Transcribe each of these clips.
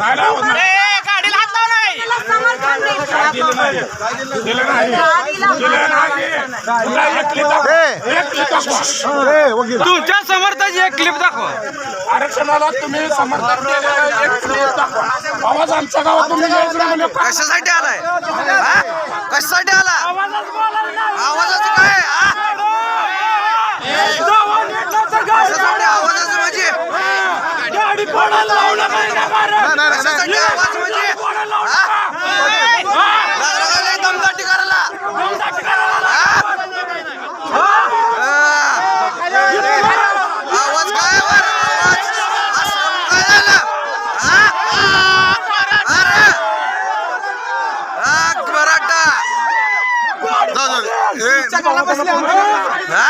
गाडीला हात लावू नाही. तुमच्या समर्थाची एक क्लिप दाखवा. आरक्षणाला तुम्ही समर्थन केलेलं एक clip दाखवा. आवाज आमच्या गावात तुम्ही यायचं म्हणजे? कशासाठी आलाय? हा? कशासाठी आला? आवाजाचं काय? हा? कशासाठी आवाजाचं म्हणजे? गाडी कोणाला लावलं हा? लागला लय दमदाटी करायला हा? आवाज काय वर आवाज असं काय झालं हा? अरे हा, मराठा जाऊ, जाऊ. ए, हा?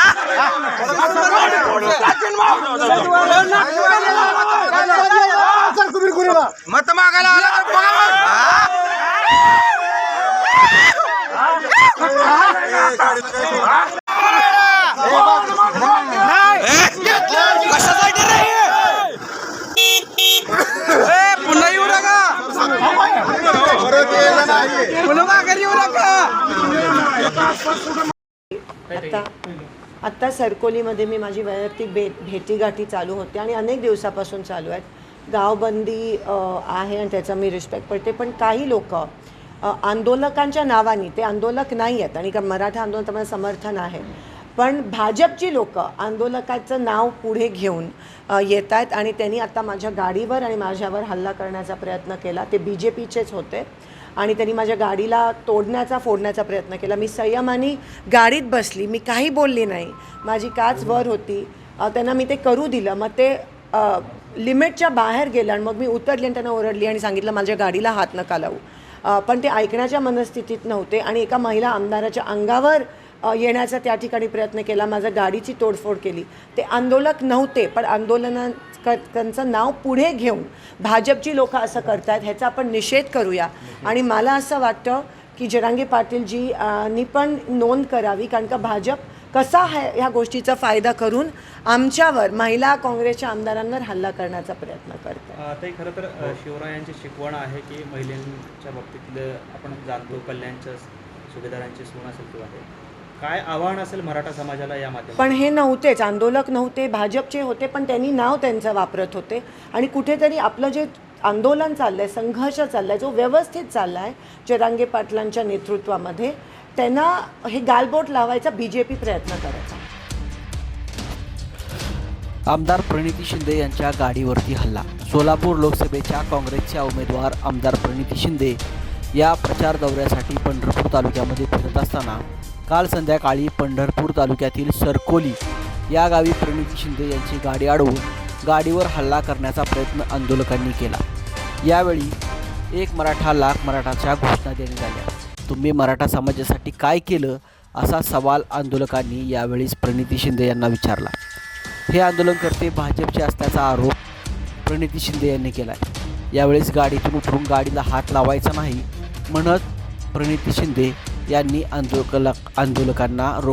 मत मागायला आला तर बघा मग. हा? ए, कशासाठी रे ए, पुन्हा येऊ नका पुन्हा येऊ नका आता आत्ता सरकोलीमध्ये मी माझी वैयक्तिक भे भेटीगाठी चालू होते आणि अनेक दिवसापासून चालू आहेत. गावबंदी आहे आणि त्याचा मी रिस्पेक्ट पडते. पण काही लोक आंदोलकांच्या नावाने. ते आंदोलक नाही आहेत आणि मराठा आंदोलन समर्थन आहे. पण भाजपची लोक आंदोलकाचं नाव पुढे घेऊन येत आहेत आणि त्यांनी आता माझ्या गाडीवर आणि माझ्यावर हल्ला करण्याचा प्रयत्न केला. ते बी जे पीचेच होते आणि त्यांनी माझ्या गाडीला तोडण्याचा फोडण्याचा प्रयत्न केला. मी संयमाने गाडीत बसली. मी काही बोलली नाही. माझी काच वर होती. त्यांना मी ते करू दिलं. मग ते लिमिटच्या बाहेर गेलं आणि मग मी उतरली आणि त्यांना ओरडली आणि सांगितलं माझ्या गाडीला हात नका लावू. पण ते ऐकण्याच्या मनस्थितीत नव्हते आणि एका महिला आमदाराच्या अंगावर येण्याचा त्या ठिकाणी प्रयत्न केला. माझ्या गाडीची तोडफोड केली. ते आंदोलक नव्हते पण आंदोलना क- त्यांचं नाव पुढे घेऊन भाजपची लोक असं करतायत ह्याचा आपण निषेध करूया. आणि मला असं वाटतं की जरांगे पाटीलजी अ, नी पण नोंद करावी कारण का भाजप कसा आहे ह्या गोष्टीचा फायदा करून आमच्यावर महिला काँग्रेसच्या आमदारांवर हल्ला करण्याचा प्रयत्न करतात अ, ताई खरं तर शिवरायांची शिकवण आहे की महिलांच्या बाबतीतलं आपण जाणतो कल्याणच्या सुभेदारांची सून असेल किंवा काय आव्हान असेल मराठा समाजाला या माध्यमात पण हे नव्हतेच आंदोलक नव्हते भाजपचे होते पण त्यांनी नाव त्यांचं वापरत होते. आणि कुठेतरी आपलं जे आंदोलन चाललं आहे संघर्ष चाललाय जो व्यवस्थित चालला आहे जरांगे पाटलांच्या नेतृत्वामध्ये त्यांना हे गालबोट लावायचा बी जे पी प्रयत्न करायचा. आमदार प्रणिती शिंदे यांच्या गाडीवरती हल्ला सोलापूर लोकसभेच्या काँग्रेसच्या उमेदवार आमदार प्रणिती शिंदे या प्रचार दौऱ्यासाठी पंढरपूर तालुक्यामध्ये फिरत असताना काल संध्याकाळी पंढरपूर तालुक्यातील सरकोली या गावी प्रणिती शिंदे यांची गाडी अडवून गाडीवर हल्ला करण्याचा प्रयत्न आंदोलकांनी केला. यावेळी एक मराठा लाख मराठाच्या घोषणा देण्यात आल्या तुम्ही मराठा समाजासाठी काय केलं? असा सवाल आंदोलकांनी यावेळीच प्रणिती शिंदे यांना विचारला. हे आंदोलनकर्ते भाजपचे असल्याचा आरोप प्रणिती शिंदे यांनी केला आहे यावेळेस गाडीतून उतरून गाडीला हात लावायचा नाही म्हणत प्रणिती शिंदे यांनी आंदोलक आंदोलकांना रोख